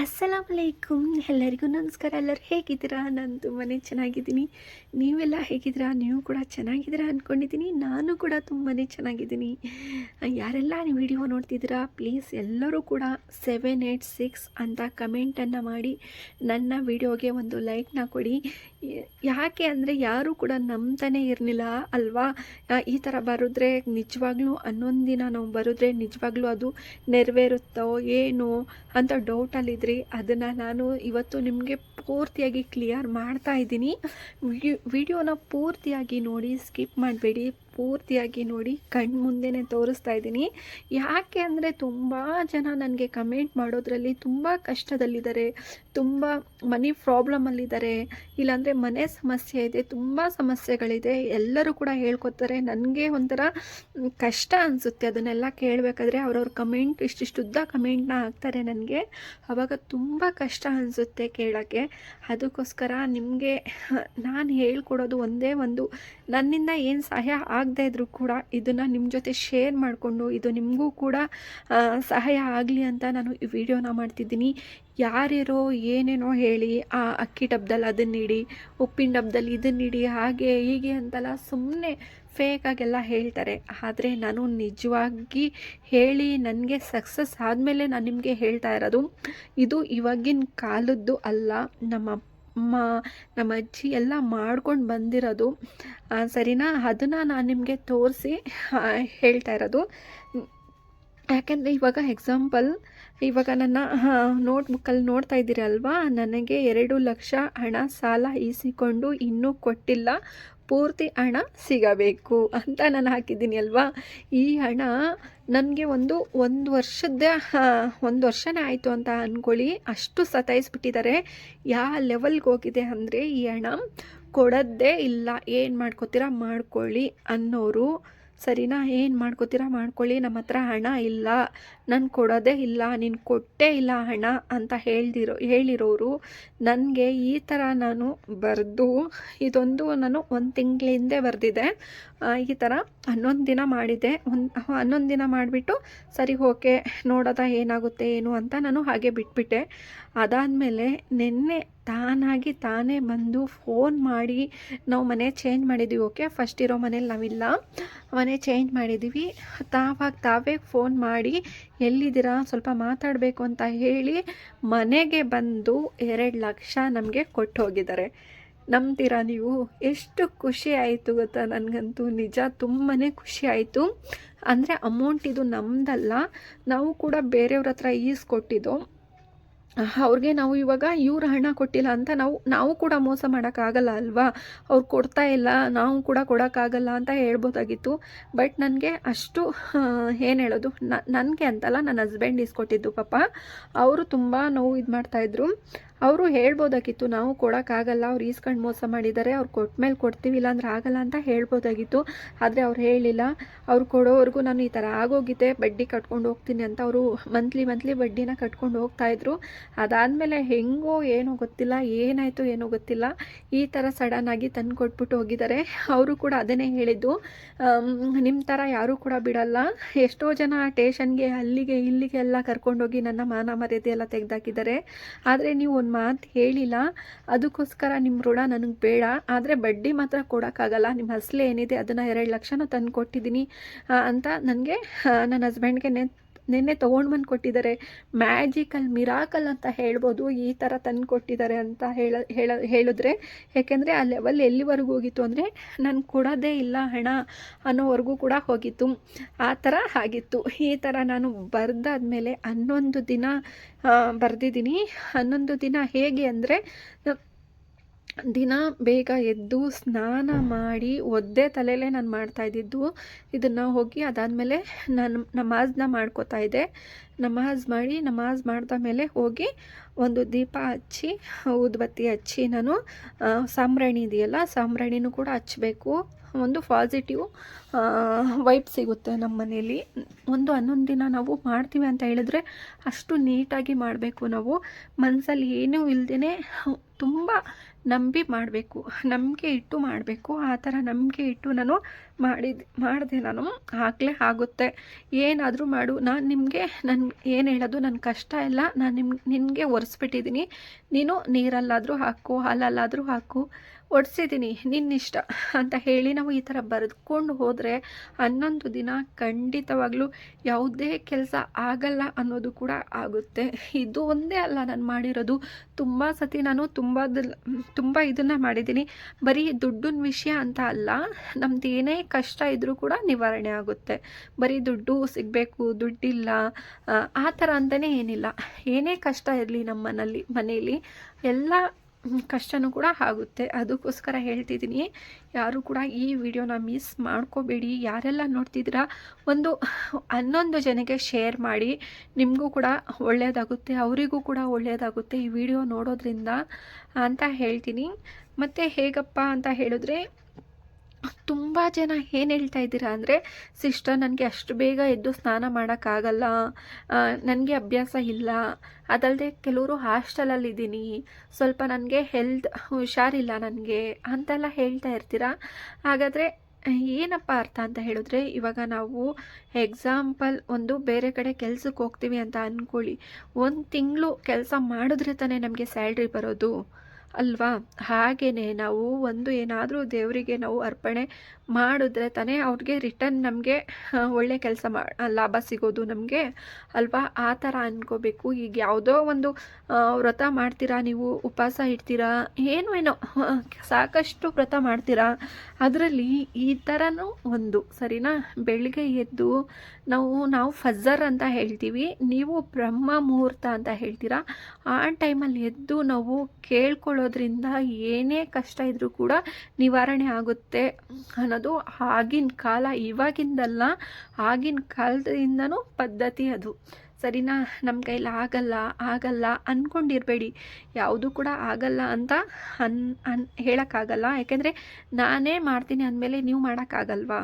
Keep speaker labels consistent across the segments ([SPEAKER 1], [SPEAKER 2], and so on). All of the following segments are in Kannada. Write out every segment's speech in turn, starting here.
[SPEAKER 1] ಅಸ್ಸಲಾಮ್ ಅಲೈಕುಮ್ ಎಲ್ಲರಿಗೂ ನಮಸ್ಕಾರ. ಎಲ್ಲರೂ ಹೇಗಿದ್ದೀರಾ? ನಾನು ತುಂಬಾ ಚೆನ್ನಾಗಿದ್ದೀನಿ. ನೀವೆಲ್ಲ ಹೇಗಿದ್ದೀರಾ? ನೀವು ಕೂಡ ಚೆನ್ನಾಗಿದ್ದೀರಾ ಅಂದ್ಕೊಂಡಿದ್ದೀನಿ ನಾನು ಕೂಡ ತುಂಬಾ ಚೆನ್ನಾಗಿದ್ದೀನಿ. ಯಾರೆಲ್ಲ ನೀವು ವಿಡಿಯೋ ನೋಡ್ತಿದ್ದೀರಾ, ಪ್ಲೀಸ್ ಎಲ್ಲರೂ ಕೂಡ ಸೆವೆನ್ ಏಯ್ಟ್ ಸಿಕ್ಸ್ ಅಂತ ಕಮೆಂಟನ್ನು ಮಾಡಿ. ನನ್ನ ವಿಡಿಯೋಗೆ ಒಂದು ಲೈಕ್ನ ಕೊಡಿ. ಯಾಕೆ ಅಂದರೆ ಯಾರೂ ಕೂಡ ನಂಬ್ತಾನೆ ಇರಲಿಲ್ಲ ಅಲ್ವಾ? ಈ ಥರ ಬರೆದ್ರೆ ನಿಜವಾಗ್ಲೂ ಹನ್ನೊಂದು ದಿನ ನಾವು ಬರೆದ್ರೆ ನಿಜವಾಗ್ಲೂ ಅದು ನೆರವೇರುತ್ತೋ ಏನು ಅಂತ ಡೌಟಲ್ಲಿದ್ರಿ ಅದನ್ನು ನಾನು ಇವತ್ತು ನಿಮಗೆ ಪೂರ್ತಿಯಾಗಿ ಕ್ಲಿಯರ್ ಮಾಡ್ತಾ ಇದ್ದೀನಿ. ವಿಡಿಯೋ, ವಿಡಿಯೋನ ಪೂರ್ತಿಯಾಗಿ ನೋಡಿ ಸ್ಕಿಪ್ ಮಾಡಬೇಡಿ. ಪೂರ್ತಿಯಾಗಿ ನೋಡಿ ಕಣ್ಣು ಮುಂದೆನೇ ತೋರಿಸ್ತಾ ಇದ್ದೀನಿ. ಯಾಕೆ ಅಂದರೆ ತುಂಬ ಜನ ನನಗೆ ಕಮೆಂಟ್ ಮಾಡೋದ್ರಲ್ಲಿ ತುಂಬ ಕಷ್ಟದಲ್ಲಿದ್ದಾರೆ. ತುಂಬ ಮನಿ ಪ್ರಾಬ್ಲಮಲ್ಲಿದ್ದಾರೆ ಇಲ್ಲಾಂದರೆ ಮನೆ ಸಮಸ್ಯೆ ಇದೆ, ತುಂಬ ಸಮಸ್ಯೆಗಳಿದೆ. ಎಲ್ಲರೂ ಕೂಡ ಹೇಳ್ಕೊತಾರೆ, ನನಗೆ ಒಂಥರ ಕಷ್ಟ ಅನಿಸುತ್ತೆ ಅದನ್ನೆಲ್ಲ ಕೇಳಬೇಕಾದ್ರೆ ಅವ್ರವ್ರ ಕಮೆಂಟ್ ಇಷ್ಟಿಷ್ಟು ಉದ್ದ ಕಮೆಂಟ್ನ ಹಾಕ್ತಾರೆ ನನಗೆ. ಅವಾಗ ತುಂಬ ಕಷ್ಟ ಅನಿಸುತ್ತೆ ಕೇಳೋಕ್ಕೆ. ಅದಕ್ಕೋಸ್ಕರ ನಿಮಗೆ ನಾನು ಹೇಳ್ಕೊಡೋದು ಒಂದೇ ಒಂದು ನನ್ನಿಂದ ಏನು ಸಹಾಯ ಆಗದೇ ಇದ್ರೂ ಕೂಡ ಇದನ್ನು ನಿಮ್ಮ ಜೊತೆ ಶೇರ್ ಮಾಡಿಕೊಂಡು ಇದು ನಿಮಗೂ ಕೂಡ ಸಹಾಯ ಆಗಲಿ ಅಂತ ನಾನು ಈ ವಿಡಿಯೋನ ಮಾಡ್ತಿದ್ದೀನಿ. ಯಾರ್ಯಾರೋ ಏನೇನೋ ಹೇಳಿ ಆ ಅಕ್ಕಿ ಡಬ್ದಲ್ಲಿ ಅದನ್ನ ನೀಡಿ, ಉಪ್ಪಿನ ಡಬ್ದಲ್ಲಿ ಇದನ್ನ ನೀಡಿ, ಹಾಗೆ ಹೀಗೆ ಅಂತೆಲ್ಲ ಸುಮ್ಮನೆ ಫೇಕಾಗೆಲ್ಲ ಹೇಳ್ತಾರೆ. ಆದರೆ ನಾನು ನಿಜವಾಗಿ ಹೇಳಿ ನನಗೆ ಸಕ್ಸಸ್ ಆದಮೇಲೆ ನಾನು ನಿಮಗೆ ಹೇಳ್ತಾ ಇರೋದು, ಇದು ಇವಾಗಿನ ಕಾಲದ್ದು ಅಲ್ಲ, ನಮ್ಮ ಅಮ್ಮ ನಮ್ಮ ಅಜ್ಜಿ ಎಲ್ಲ ಮಾಡ್ಕೊಂಡು ಬಂದಿರೋದು. ಸರಿನಾ? ಅದನ್ನು ನಾನು ನಿಮಗೆ ತೋರಿಸಿ ಹೇಳ್ತಾ ಇರೋದು. ಯಾಕೆಂದರೆ ಇವಾಗ ಎಕ್ಸಾಂಪಲ್ ಇವಾಗ ನನ್ನ ನೋಟ್ಬುಕ್ಕಲ್ಲಿ ನೋಡ್ತಾ ಇದ್ದೀರಲ್ವಾ ನನಗೆ ಎರಡು ಲಕ್ಷ ಹಣ ಸಾಲ ಈಸಿಕೊಂಡು ಇನ್ನೂ ಕೊಟ್ಟಿಲ್ಲ. ಪೂರ್ತಿ ಹಣ ಸಿಗಬೇಕು ಅಂತ ನಾನು ಹಾಕಿದ್ದೀನಿ ಅಲ್ವಾ? ಈ ಹಣ ನನಗೆ ಒಂದು ಒಂದು ವರ್ಷದ ಒಂದು ವರ್ಷನೇ ಆಯಿತು ಅಂತ ಅಂದ್ಕೊಳ್ಳಿ ಅಷ್ಟು ಸತಾಯಿಸ್ಬಿಟ್ಟಿದ್ದಾರೆ. ಯಾವ ಲೆವೆಲ್ಗೆ ಹೋಗಿದೆ ಅಂದರೆ ಈ ಹಣ ಕೊಡೋದೇ ಇಲ್ಲ. ಏನು ಮಾಡ್ಕೋತೀರಾ? ಮಾಡ್ಕೊಳ್ಳಿ ಅನ್ನೋರು. ಸರಿನಾ? ಏನು ಮಾಡ್ಕೋತೀರಾ? ಮಾಡ್ಕೊಳ್ಳಿ, ನಮ್ಮ ಹತ್ರ ಹಣ ಇಲ್ಲ. ನಾನು ಕೊಡೋದೇ ಇಲ್ಲ. ನೀನು ಕೊಟ್ಟೇ ಇಲ್ಲ ಹಣ ಅಂತ ಹೇಳ್ದಿರೋ, ಹೇಳಿರೋರು ನನಗೆ ಈ ಥರ ನಾನು ಬರೆದು, ಇದೊಂದು ನಾನು ಒಂದು ತಿಂಗಳ ಹಿಂದೆ ಬರೆದಿದ್ದೆ ಈ ಥರ ಹನ್ನೊಂದು ದಿನ ಮಾಡಿದೆ. ಒಂದು ಹನ್ನೊಂದು ದಿನ ಮಾಡಿಬಿಟ್ಟು ಸರಿ ಓಕೆ ನೋಡೋದ ಏನಾಗುತ್ತೆ ಏನು ಅಂತ ನಾನು ಹಾಗೆ ಬಿಟ್ಬಿಟ್ಟೆ. ಅದಾದಮೇಲೆ ನಿನ್ನೆ ತಾನಾಗಿ ತಾನೇ ಬಂದು ಫೋನ್ ಮಾಡಿ, ನಾವು ಮನೆ ಚೇಂಜ್ ಮಾಡಿದ್ದೀವಿ ಓಕೆ ಫಸ್ಟ್ ಇರೋ ಮನೇಲಿ ನಾವಿಲ್ಲ. ಮನೆ ಚೇಂಜ್ ಮಾಡಿದ್ದೀವಿ ತಾವಾಗ ತಾವೇ ಫೋನ್ ಮಾಡಿ, ಎಲ್ಲಿದ್ದೀರಾ? ಸ್ವಲ್ಪ ಮಾತಾಡಬೇಕು ಅಂತ ಹೇಳಿ ಮನೆಗೆ ಬಂದು ಎರಡು ಲಕ್ಷ ನಮಗೆ ಕೊಟ್ಟು ಹೋಗಿದ್ದಾರೆ. ನಂಬ್ತೀರಾ ನೀವು? ಎಷ್ಟು ಖುಷಿ ಆಯಿತು ಗೊತ್ತಾ? ನನಗಂತೂ ನಿಜ ತುಂಬಾ ಖುಷಿ ಆಯಿತು. ಅಂದರೆ ಅಮೌಂಟ್ ಇದು ನಮ್ಮದಲ್ಲ ನಾವು ಕೂಡ ಬೇರೆಯವ್ರ ಹತ್ರ ಈಸ್ಕೊಟ್ಟಿದ್ದು ಅವ್ರಿಗೆ ನಾವು ಇವಾಗ ಇವ್ರ ಹಣ ಕೊಟ್ಟಿಲ್ಲ ಅಂತ ನಾವು ನಾವು ಕೂಡ ಮೋಸ ಮಾಡೋಕ್ಕಾಗಲ್ಲ ಅಲ್ವಾ? ಅವ್ರು ಕೊಡ್ತಾ ಇಲ್ಲ, ನಾವು ಕೂಡ ಕೊಡೋಕ್ಕಾಗಲ್ಲ ಅಂತ ಹೇಳ್ಬೋದಾಗಿತ್ತು. ಬಟ್ ನನಗೆ ಅಷ್ಟು ಏನು ಹೇಳೋದು? ನನಗೆ ಅಂತಲ್ಲ ನನ್ನ ಹಸ್ಬೆಂಡ್ ಇಸ್ಕೊಟ್ಟಿದ್ದು ಪಾಪ. ಅವರು ತುಂಬ ನೋವು ಇದು ಮಾಡ್ತಾಯಿದ್ರು ಅವರು ಹೇಳ್ಬೋದಾಗಿತ್ತು, ನಾವು ಕೊಡೋಕ್ಕಾಗಲ್ಲ, ಅವ್ರು ಈಸ್ಕೊಂಡು ಮೋಸ ಮಾಡಿದ್ದಾರೆ, ಅವ್ರು ಕೊಟ್ಟ ಮೇಲೆ ಕೊಡ್ತೀವಿ, ಇಲ್ಲಾಂದ್ರೆ ಆಗಲ್ಲ ಅಂತ ಹೇಳ್ಬೋದಾಗಿತ್ತು. ಆದರೆ ಅವ್ರು ಹೇಳಿಲ್ಲ. ಅವ್ರು ಕೊಡೋವರೆಗೂ ನಾನು ಈ ಥರ ಆಗೋಗಿದ್ದೆ ಬಡ್ಡಿ ಕಟ್ಕೊಂಡು ಹೋಗ್ತೀನಿ ಅಂತ ಅವರು ಮಂತ್ಲಿ ಮಂತ್ಲಿ ಬಡ್ಡಿನ ಕಟ್ಕೊಂಡು ಹೋಗ್ತಾಯಿದ್ರು ಅದಾದಮೇಲೆ ಹೆಂಗೋ ಏನೋ ಗೊತ್ತಿಲ್ಲ, ಏನಾಯಿತು ಏನೋ ಗೊತ್ತಿಲ್ಲ. ಈ ಥರ ಸಡನ್ನಾಗಿ ತಂದು ಕೊಟ್ಬಿಟ್ಟು ಹೋಗಿದ್ದಾರೆ. ಅವರು ಕೂಡ ಅದನ್ನೇ ಹೇಳಿದ್ದು. ನಿಮ್ಮ ಥರ ಯಾರೂ ಕೂಡ ಬಿಡಲ್ಲ. ಎಷ್ಟೋ ಜನ ಟೇಷನ್ಗೆ ಅಲ್ಲಿಗೆ ಇಲ್ಲಿಗೆ ಎಲ್ಲ ಕರ್ಕೊಂಡೋಗಿ ನನ್ನ ಮಾನ ಮರ್ಯಾದೆ ಎಲ್ಲ ತೆಗೆದಾಕಿದ್ದಾರೆ. ಆದರೆ ನೀವು ಒಂದು ಮಾತು ಹೇಳಿಲ್ಲ. ಅದಕ್ಕೋಸ್ಕರ ನಿಮ್ಮ ಋಣ ನನಗೆ ಬೇಡ. ಆದರೆ ಬಡ್ಡಿ ಮಾತ್ರ ಕೊಡೋಕ್ಕಾಗಲ್ಲ. ನಿಮ್ಮ ಅಸಲು ಏನಿದೆ, ಅದನ್ನು ಎರಡು ಲಕ್ಷನೂ ತಂದು ಕೊಟ್ಟಿದ್ದೀನಿ ಅಂತ ನನಗೆ ನನ್ನ ಹಸ್ಬೆಂಡ್ಗೆ ನಿನ್ನೆ ತೊಗೊಂಡು ಬಂದು ಕೊಟ್ಟಿದ್ದಾರೆ. ಮ್ಯಾಜಿಕಲ್ ಮಿರಾಕಲ್ ಅಂತ ಹೇಳ್ಬೋದು. ಈ ಥರ ತಂದು ಕೊಟ್ಟಿದ್ದಾರೆ ಅಂತ ಹೇಳ ಹೇಳ, ಹೇಳಿದ್ರೆ ಏಕೆಂದರೆ ಆ ಲೆವೆಲ್ ಎಲ್ಲಿವರೆಗೂ ಹೋಗಿತ್ತು ಅಂದರೆ ನಾನು ಕೊಡೋದೇ ಇಲ್ಲ ಹಣ ಅನ್ನೋವರೆಗೂ ಕೂಡ ಹೋಗಿತ್ತು. ಆ ಥರ ಆಗಿತ್ತು. ಈ ಥರ ನಾನು ಬರೆದಾದ್ಮೇಲೆ ಹನ್ನೊಂದು ದಿನ ಬರೆದಿದ್ದೀನಿ. ಹನ್ನೊಂದು ದಿನ ಹೇಗೆ ಅಂದರೆ ದಿನ ಬೇಗ ಎದ್ದು ಸ್ನಾನ ಮಾಡಿ ಒದ್ದೆ ತಲೆಯಲ್ಲೇ ನಾನು ಮಾಡ್ತಾಯಿದ್ದಿದ್ದು ಇದನ್ನು ಹೋಗಿ ಅದಾದಮೇಲೆ ನಾನು ನಮಾಜ್ನ ಮಾಡ್ಕೋತಾ ಇದ್ದೆ. ನಮಾಜ್ ಮಾಡಿ ನಮಾಜ್ ಮಾಡಿದ ಮೇಲೆ ಹೋಗಿ ಒಂದು ದೀಪ ಹಚ್ಚಿ ಊದ್ಬತ್ತಿ ಹಚ್ಚಿ ನಾನು ಸಾಂಬ್ರಾಣಿ ಇದೆಯಲ್ಲ ಸಾಂಬ್ರಾಣಿನೂ ಕೂಡ ಹಚ್ಚಬೇಕು ಒಂದು ಪಾಸಿಟಿವ್ ವೈಬ್ ಸಿಗುತ್ತೆ ನಮ್ಮ ಮನೇಲಿ ಒಂದು ಹನ್ನೊಂದು ದಿನ ನಾವು ಮಾಡ್ತೀವಿ ಅಂತ ಹೇಳಿದ್ರೆ ಅಷ್ಟು ನೀಟಾಗಿ ಮಾಡಬೇಕು ನಾವು. ಮನಸ್ಸಲ್ಲಿ ಏನೂ ಇಲ್ಲದೇ ತುಂಬ ನಂಬಿ ಮಾಡಬೇಕು, ನಂಬಿಕೆ ಇಟ್ಟು ಮಾಡಬೇಕು, ಆ ಥರ ನಂಬಿಕೆ ಇಟ್ಟು ನಾನು ಮಾಡಿದ, ಮಾಡಿದೆ ನಾನು, ಆಗಲೇ ಆಗುತ್ತೆ. ಏನಾದರೂ ಮಾಡು, ನಾನು ನಿಮಗೆ ನನ್ನ ಏನು ಹೇಳೋದು ನನ್ನ ಕಷ್ಟ ಎಲ್ಲ ನಾನು ನಿಮ್ಗೆ ನಿನಗೆ ಒರೆಸ್ಬಿಟ್ಟಿದ್ದೀನಿ ನೀನು ನೀರಲ್ಲಾದರೂ ಹಾಕು, ಹಾಲಲ್ಲಾದರೂ ಹಾಕು. ಒಡಿಸಿದ್ದೀನಿ ನಿನ್ನಿಷ್ಟ ಅಂತ ಹೇಳಿ ನಾವು ಈ ಥರ ಬರೆದುಕೊಂಡು ಹೋದರೆ ಹನ್ನೊಂದು ದಿನ ಖಂಡಿತವಾಗ್ಲೂ ಯಾವುದೇ ಕೆಲಸ ಆಗಲ್ಲ ಅನ್ನೋದು ಕೂಡ ಆಗುತ್ತೆ. ಇದು ಒಂದೇ ಅಲ್ಲ, ನಾನು ಮಾಡಿರೋದು ತುಂಬ ಸತಿ ನಾನು ತುಂಬ ತುಂಬ ಇದನ್ನು ಮಾಡಿದ್ದೀನಿ ಬರೀ ದುಡ್ಡಿನ ವಿಷಯ ಅಂತ ಅಲ್ಲ, ನಮ್ದು ಏನೇ ಕಷ್ಟ ಇದ್ದರೂ ಕೂಡ ನಿವಾರಣೆ ಆಗುತ್ತೆ. ಬರೀ ದುಡ್ಡು ಸಿಗಬೇಕು, ದುಡ್ಡಿಲ್ಲ, ಆ ಥರ ಅಂತಲೇ ಏನಿಲ್ಲ. ಏನೇ ಕಷ್ಟ ಇರಲಿ ನಮ್ಮ ಮನೇಲಿ ಮನೆಯಲ್ಲಿ ಎಲ್ಲ ಕಷ್ಟನೂ ಕೂಡ ಆಗುತ್ತೆ. ಅದಕ್ಕೋಸ್ಕರ ಹೇಳ್ತಿದ್ದೀನಿ, ಯಾರು ಕೂಡ ಈ ವಿಡಿಯೋನ ಮಿಸ್ ಮಾಡ್ಕೋಬೇಡಿ. ಯಾರೆಲ್ಲ ನೋಡ್ತಿದ್ದೀರಾ, ಒಂದು ಹನ್ನೊಂದು ಜನಕ್ಕೆ ಶೇರ್ ಮಾಡಿ. ನಿಮಗೂ ಕೂಡ ಒಳ್ಳೆಯದಾಗುತ್ತೆ, ಅವರಿಗೂ ಕೂಡ ಒಳ್ಳೆಯದಾಗುತ್ತೆ ಈ ವಿಡಿಯೋ ನೋಡೋದ್ರಿಂದ ಅಂತ ಹೇಳ್ತೀನಿ. ಮತ್ತು ಹೇಗಪ್ಪ ಅಂತ ಹೇಳಿದ್ರೆ ತುಂಬ ಜನ ಏನು ಹೇಳ್ತಾ ಇದ್ದೀರಾ ಅಂದರೆ, ಸಿಸ್ಟರ್, ನನಗೆ ಅಷ್ಟು ಬೇಗ ಎದ್ದು ಸ್ನಾನ ಮಾಡೋಕ್ಕಾಗಲ್ಲ. ನನಗೆ ಅಭ್ಯಾಸ ಇಲ್ಲ. ಅದಲ್ಲದೆ ಕೆಲವರು ಹಾಸ್ಟೆಲಲ್ಲಿದ್ದೀನಿ ಸ್ವಲ್ಪ ನನಗೆ ಹೆಲ್ತ್ ಹುಷಾರಿಲ್ಲ ನನಗೆ. ಅಂತೆಲ್ಲ ಹೇಳ್ತಾ ಇರ್ತೀರಾ? ಹಾಗಾದರೆ, ಏನಪ್ಪ ಅರ್ಥ ಅಂತ ಹೇಳಿದ್ರೆ, ಇವಾಗ ನಾವು ಎಕ್ಸಾಂಪಲ್ ಒಂದು ಬೇರೆ ಕಡೆ ಕೆಲಸಕ್ಕೆ ಹೋಗ್ತೀವಿ ಅಂತ ಅಂದ್ಕೊಳ್ಳಿ ಒಂದು ತಿಂಗಳು ಕೆಲಸ ಮಾಡಿದ್ರೆ ತಾನೇ ನಮಗೆ ಸ್ಯಾಲ್ರಿ ಬರೋದು. ಅಲ್ವಾ? ಹಾಗೆಯೇ ನಾವು ಒಂದು ಏನಾದರೂ ದೇವರಿಗೆ ನಾವು ಅರ್ಪಣೆ ಮಾಡಿದ್ರೆ ತಾನೇ ಅವ್ರಿಗೆ ರಿಟರ್ನ್ ನಮಗೆ ಒಳ್ಳೆ ಕೆಲಸ ಮಾ, ಲಾಭ ಸಿಗೋದು ನಮಗೆ, ಅಲ್ವಾ? ಆ ಥರ ಅಂದ್ಕೋಬೇಕು ಈಗ ಯಾವುದೋ ಒಂದು ವ್ರತ ಮಾಡ್ತೀರಾ ನೀವು, ಉಪವಾಸ ಇಡ್ತೀರಾ, ಏನು ಏನೋ ಸಾಕಷ್ಟು ವ್ರತ ಮಾಡ್ತೀರಾ? ಅದರಲ್ಲಿ ಈ ಥರನೂ ಒಂದು, ಸರಿನಾ? ಬೆಳಿಗ್ಗೆ ಎದ್ದು ನಾವು ನಾವು ಫಜರ್ ಅಂತ ಹೇಳ್ತೀವಿ, ನೀವು ಬ್ರಹ್ಮ ಮುಹೂರ್ತ ಅಂತ ಹೇಳ್ತೀರಾ? ಆ ಟೈಮಲ್ಲಿ ಎದ್ದು ನಾವು ಕೇಳ್ಕೊಳ್ಳೋದ್ರಿಂದ ಏನೇ ಕಷ್ಟ ಇದ್ದರೂ ಕೂಡ ನಿವಾರಣೆ ಆಗುತ್ತೆ ಅನ್ನೋ ಅನ್ನೋದು ಆಗಿನ ಕಾಲ, ಇವಾಗಿಂದಲ್ಲ ಆಗಿನ ಕಾಲದಿಂದನೂ ಪದ್ಧತಿ ಅದು. ಸರಿನಾ? ನಮ್ಮ ಕೈಲಿ ಆಗಲ್ಲ ಆಗಲ್ಲ ಅಂದ್ಕೊಂಡಿರಬೇಡಿ ಯಾವುದು ಕೂಡ ಆಗಲ್ಲ ಅಂತ ಅನ್ ಅನ್ ಹೇಳೋಕ್ಕಾಗಲ್ಲ. ಯಾಕೆಂದರೆ ನಾನೇ ಮಾಡ್ತೀನಿ ಅಂದಮೇಲೆ ನೀವು ಮಾಡೋಕ್ಕಾಗಲ್ವಾ?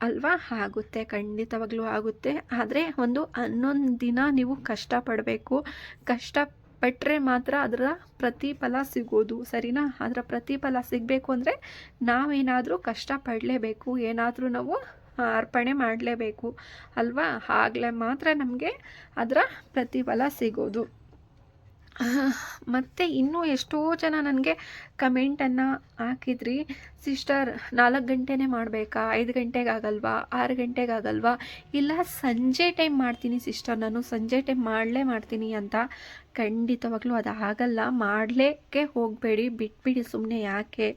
[SPEAKER 1] ಅಲ್ವಾ? ಆಗುತ್ತೆ, ಖಂಡಿತವಾಗ್ಲೂ ಆಗುತ್ತೆ. ಆದರೆ ಒಂದು ಹನ್ನೊಂದು ದಿನ ನೀವು ಕಷ್ಟಪಡಬೇಕು. ಕಷ್ಟ ಪಟ್ಟರೆ ಮಾತ್ರ ಅದರ ಪ್ರತಿಫಲ ಸಿಗೋದು, ಸರಿನಾ? ಅದರ ಪ್ರತಿಫಲ ಸಿಗಬೇಕು ಅಂದರೆ ನಾವೇನಾದರೂ ಕಷ್ಟಪಡಲೇಬೇಕು ಏನಾದರೂ ನಾವು ಅರ್ಪಣೆ ಮಾಡಲೇಬೇಕು, ಅಲ್ವಾ? ಆಗಲೇ ಮಾತ್ರ ನಮಗೆ ಅದರ ಪ್ರತಿಫಲ ಸಿಗೋದು. ಮತ್ತು ಇನ್ನೂ ಎಷ್ಟೋ ಜನ ನನಗೆ ಕಮೆಂಟನ್ನು ಹಾಕಿದ್ರಿ. ಸಿಸ್ಟರ್ ನಾಲ್ಕು ಗಂಟೆನೇ ಮಾಡಬೇಕಾ? ಐದು ಗಂಟೆಗೆ ಆಗಲ್ವಾ ಆರು ಗಂಟೆಗೆ ಆಗಲ್ವಾ ಇಲ್ಲ, ಸಂಜೆ ಟೈಮ್ ಮಾಡ್ತೀನಿ ಸಿಸ್ಟರ್ ನಾನು ಸಂಜೆ ಟೈಮ್ ಮಾಡಲೇ ಮಾಡ್ತೀನಿ ಅಂತ. ಖಂಡಿತವಾಗ್ಲೂ ಅದು ಆಗಲ್ಲ ಮಾಡಲೇಕ್ಕೆ ಹೋಗಬೇಡಿ. ಬಿಟ್ಬಿಡಿ ಸುಮ್ಮನೆ ಯಾಕೆ?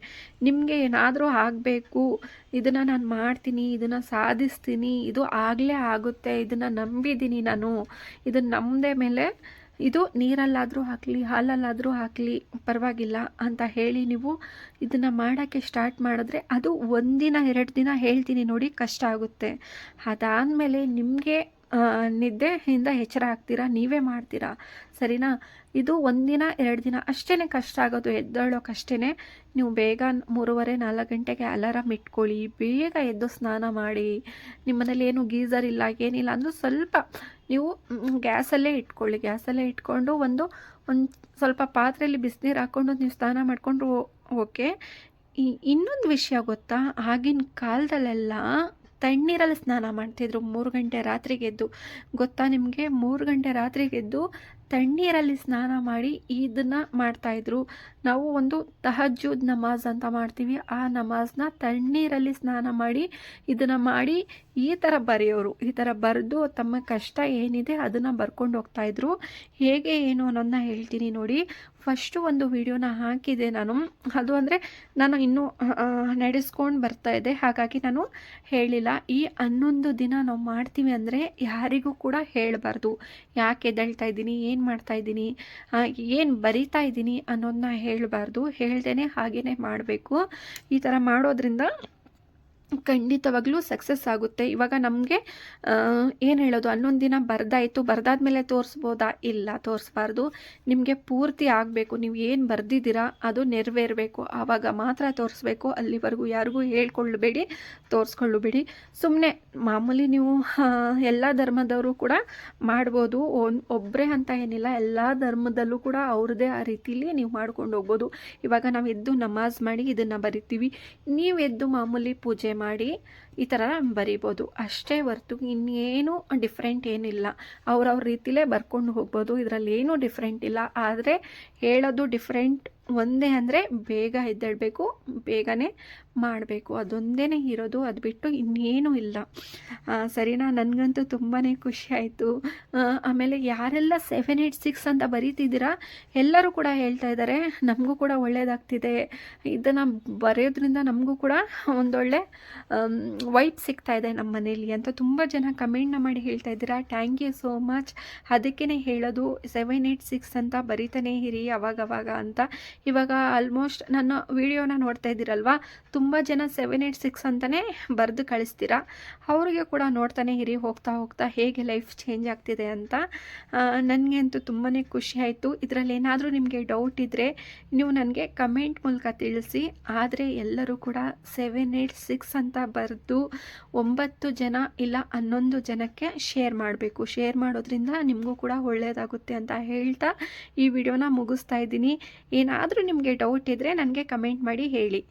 [SPEAKER 1] ನಿಮಗೆ ಏನಾದರೂ ಆಗಬೇಕು. ಇದನ್ನು ನಾನು ಮಾಡ್ತೀನಿ, ಇದನ್ನು ಸಾಧಿಸ್ತೀನಿ. ಇದು ಆಗಲೇ ಆಗುತ್ತೆ. ಇದನ್ನು ನಂಬಿದ್ದೀನಿ ನಾನು. ಇದನ್ನು ನಂಬದೆ ಮೇಲೆ ಇದು ನೀರಲ್ಲಾದರೂ ಹಾಕಲಿ, ಹಾಲಲ್ಲಾದರೂ ಹಾಕಲಿ, ಪರವಾಗಿಲ್ಲ ಅಂತ ಹೇಳಿ ನೀವು ಇದನ್ನು ಮಾಡೋಕ್ಕೆ ಸ್ಟಾರ್ಟ್ ಮಾಡಿದ್ರೆ ಅದು ಒಂದಿನ, ಎರಡು ದಿನ ಹೇಳ್ತೀನಿ ನೋಡಿ ಕಷ್ಟ ಆಗುತ್ತೆ. ಅದಾದಮೇಲೆ ನಿಮಗೆ ನಿದ್ದೆಯಿಂದ ಎಚ್ಚರ ಆಗ್ತೀರಾ? ನೀವೇ ಮಾಡ್ತೀರಾ? ಸರಿನಾ? ಇದು ಒಂದಿನ, ಎರಡು ದಿನ ಅಷ್ಟೇ ಕಷ್ಟ ಆಗೋದು. ಎದ್ದೇಳೋಕಷ್ಟೇ ನೀವು ಬೇಗ ಮೂರುವರೆ, ನಾಲ್ಕು ಗಂಟೆಗೆ ಅಲಾರಾಮ್ ಇಟ್ಕೊಳ್ಳಿ, ಬೇಗ ಎದ್ದು ಸ್ನಾನ ಮಾಡಿ ನಿಮ್ಮ ಮನೇಲಿ ಏನು ಗೀಝರ್ ಇಲ್ಲ, ಏನಿಲ್ಲ ಅಂದರೂ ಸ್ವಲ್ಪ ನೀವು ಗ್ಯಾಸಲ್ಲೇ ಇಟ್ಕೊಳ್ಳಿ. ಗ್ಯಾಸಲ್ಲೇ ಇಟ್ಕೊಂಡು ಒಂದು ಒಂದು ಸ್ವಲ್ಪ ಪಾತ್ರೆಯಲ್ಲಿ ಬಿಸಿನೀರು ಹಾಕ್ಕೊಂಡು ನೀವು ಸ್ನಾನ ಮಾಡಿಕೊಂಡು ಓಕೆ. ಇನ್ನೊಂದು ವಿಷಯ ಗೊತ್ತಾ? ಆಗಿನ ಕಾಲದಲ್ಲೆಲ್ಲ ತಣ್ಣೀರಲ್ಲಿ ಸ್ನಾನ ಮಾಡ್ತಿದ್ರು. ಮೂರು ಗಂಟೆ ರಾತ್ರಿಗೆದ್ದು ಗೊತ್ತಾ ನಿಮಗೆ? ಮೂರು ಗಂಟೆ ರಾತ್ರಿಗೆದ್ದು ತಣ್ಣೀರಲ್ಲಿ ಸ್ನಾನ ಮಾಡಿ ಇದನ್ನು ಮಾಡ್ತಾಯಿದ್ರು ನಾವು ಒಂದು ತಹಜ್ಜುದ್ ನಮಾಜ್ ಅಂತ ಮಾಡ್ತೀವಿ. ಆ ನಮಾಜ್ನ ತಣ್ಣೀರಲ್ಲಿ ಸ್ನಾನ ಮಾಡಿ ಇದನ್ನು ಮಾಡಿ ಈ ಥರ ಬರೆಯೋರು. ಈ ಥರ ಬರೆದು ತಮ್ಮ ಕಷ್ಟ ಏನಿದೆ ಅದನ್ನು ಬರ್ಕೊಂಡು ಹೋಗ್ತಾಯಿದ್ರು ಹೇಗೆ ಏನು ಅನ್ನೋದನ್ನ ಹೇಳ್ತೀನಿ ನೋಡಿ. ಫಸ್ಟು ಒಂದು ವಿಡಿಯೋನ ಹಾಕಿದೆ ನಾನು. ಅದು ಅಂದರೆ ನಾನು ಇನ್ನೂ ನಡೆಸ್ಕೊಂಡು ಬರ್ತಾಯಿದ್ದೆ ಹಾಗಾಗಿ ನಾನು ಹೇಳಿಲ್ಲ. ಈ ಹನ್ನೊಂದು ದಿನ ನಾವು ಮಾಡ್ತೀವಿ ಅಂದರೆ ಯಾರಿಗೂ ಕೂಡ ಹೇಳಬಾರ್ದು. ಯಾಕೆ ಎದ್ದೇಳ್ತಾ ಇದ್ದೀನಿ? ಏನು ಮಾಡ್ತಾ ಇದ್ದೀನಿ ಏನು ಬರಿತಾ ಇದ್ದೀನಿ ಅನ್ನೋದನ್ನ ಹೇಳಬಾರ್ದು. ಹೇಳ್ದೇ ಹಾಗೇ ಮಾಡಬೇಕು. ಈ ಥರ ಮಾಡೋದ್ರಿಂದ ಖಂಡಿತವಾಗ್ಲೂ ಸಕ್ಸಸ್ ಆಗುತ್ತೆ. ಇವಾಗ ನಮಗೆ ಏನು ಹೇಳೋದು? ಹನ್ನೊಂದು ದಿನ ಬರ್ದಾಯಿತು. ಬರ್ದಾದ್ಮೇಲೆ ತೋರಿಸ್ಬೋದಾ? ಇಲ್ಲ, ತೋರಿಸ್ಬಾರ್ದು. ನಿಮಗೆ ಪೂರ್ತಿ ಆಗಬೇಕು. ನೀವು ಏನು ಬರೆದಿದ್ದೀರಾ, ಅದು ನೆರವೇರಬೇಕು. ಆವಾಗ ಮಾತ್ರ ತೋರಿಸ್ಬೇಕು. ಅಲ್ಲಿವರೆಗೂ ಯಾರಿಗೂ ಹೇಳ್ಕೊಳ್ಳಬೇಡಿ ತೋರಿಸ್ಕೊಳ್ಳಬೇಡಿ. ಸುಮ್ಮನೆ ಮಾಮೂಲಿ ನೀವು ಎಲ್ಲ ಧರ್ಮದವರು ಕೂಡ ಮಾಡ್ಬೋದು. ಒನ್ ಒಬ್ಬರೇ ಅಂತ ಏನಿಲ್ಲ, ಎಲ್ಲ ಧರ್ಮದಲ್ಲೂ ಕೂಡ ಅವ್ರದ್ದೇ ಆ ರೀತಿಲಿ ನೀವು ಮಾಡ್ಕೊಂಡು ಹೋಗ್ಬೋದು. ಇವಾಗ ನಾವು ಎದ್ದು ನಮಾಜ್ ಮಾಡಿ ಇದನ್ನು ಬರಿತೀವಿ. ನೀವು ಎದ್ದು ಮಾಮೂಲಿ ಪೂಜೆ ಮಾಡಿ ಈ ಥರ ಬರಿಬೋದು. ಅಷ್ಟೇ ಹೊರ್ತು ಇನ್ನೇನು ಡಿಫ್ರೆಂಟ್ ಏನಿಲ್ಲ. ಅವ್ರವ್ರ ರೀತಿಲೇ ಬರ್ಕೊಂಡು ಹೋಗ್ಬೋದು. ಇದರಲ್ಲಿ ಏನೂ ಡಿಫ್ರೆಂಟ್ ಇಲ್ಲ. ಆದರೆ ಹೇಳೋದು ಡಿಫ್ರೆಂಟ್ ಒಂದೇ ಅಂದರೆ ಬೇಗ ಎದ್ದೇಳಬೇಕು, ಬೇಗನೆ ಮಾಡಬೇಕು. ಅದೊಂದೇ ಇರೋದು. ಅದು ಬಿಟ್ಟು ಇನ್ನೇನೂ ಇಲ್ಲ. ಸರಿನಾ? ನನಗಂತೂ ತುಂಬಾ ಖುಷಿ ಆಯಿತು. ಆಮೇಲೆ ಯಾರೆಲ್ಲ ಸೆವೆನ್ ಏಯ್ಟ್ ಸಿಕ್ಸ್ ಅಂತ ಬರೀತಿದ್ದೀರಾ, ಎಲ್ಲರೂ ಕೂಡ ಹೇಳ್ತಾ ಇದ್ದಾರೆ ನಮಗೂ ಕೂಡ ಒಳ್ಳೆಯದಾಗ್ತಿದೆ ಇದನ್ನು ಬರೆಯೋದ್ರಿಂದ ನಮಗೂ ಕೂಡ ಒಂದೊಳ್ಳೆ ವೈಪ್ ಸಿಗ್ತಾ ಇದೆ ನಮ್ಮ ಮನೇಲಿ ಅಂತ ತುಂಬ ಜನ ಕಮೆಂಟ್ನ ಮಾಡಿ ಹೇಳ್ತಾ ಇದ್ದೀರಾ. ಥ್ಯಾಂಕ್ ಯು ಸೋ ಮಚ್ ಅದಕ್ಕೇ ಹೇಳೋದು ಸೆವೆನ್ ಏಯ್ಟ್ ಸಿಕ್ಸ್ ಅಂತ ಬರಿತಾನೆ ಇರಿ ಅವಾಗವಾಗ ಅಂತ. ಇವಾಗ ಆಲ್ಮೋಸ್ಟ್ ನನ್ನ ವಿಡಿಯೋನ ನೋಡ್ತಾ ಇದ್ದೀರಲ್ವ? ತುಂಬ ಜನ ಸೆವೆನ್ ಏಯ್ಟ್ ಸಿಕ್ಸ್ ಅಂತಲೇ ಬರೆದು ಕಳಿಸ್ತೀರಾ? ಅವರಿಗೆ ಕೂಡ ನೋಡ್ತಾನೆ ಇರಿ, ಹೋಗ್ತಾ ಹೋಗ್ತಾ ಹೇಗೆ ಲೈಫ್ ಚೇಂಜ್ ಆಗ್ತಿದೆ ಅಂತ. ನನಗೆ ಅಂತೂ ತುಂಬಾ ಖುಷಿ ಆಯಿತು. ಇದರಲ್ಲಿ ಏನಾದರೂ ನಿಮಗೆ ಡೌಟ್ ಇದ್ದರೆ ನೀವು ನನಗೆ ಕಮೆಂಟ್ ಮೂಲಕ ತಿಳಿಸಿ. ಆದರೆ ಎಲ್ಲರೂ ಕೂಡ ಸೆವೆನ್ ಏಯ್ಟ್ ಸಿಕ್ಸ್ ಅಂತ ಬರೆದು ಒಂಬತ್ತು ಜನ ಇಲ್ಲ ಹನ್ನೊಂದು ಜನಕ್ಕೆ ಶೇರ್ ಮಾಡಬೇಕು. ಶೇರ್ ಮಾಡೋದ್ರಿಂದ ನಿಮಗೂ ಕೂಡ ಒಳ್ಳೆಯದಾಗುತ್ತೆ ಅಂತ ಹೇಳ್ತಾ ಈ ವಿಡಿಯೋನ ಮುಗಿಸ್ತಾ ಇದ್ದೀನಿ. ಏನಾದರೂ ನಿಮಗೆ ಡೌಟ್ ಇದ್ದರೆ ನನಗೆ ಕಮೆಂಟ್ ಮಾಡಿ ಹೇಳಿ.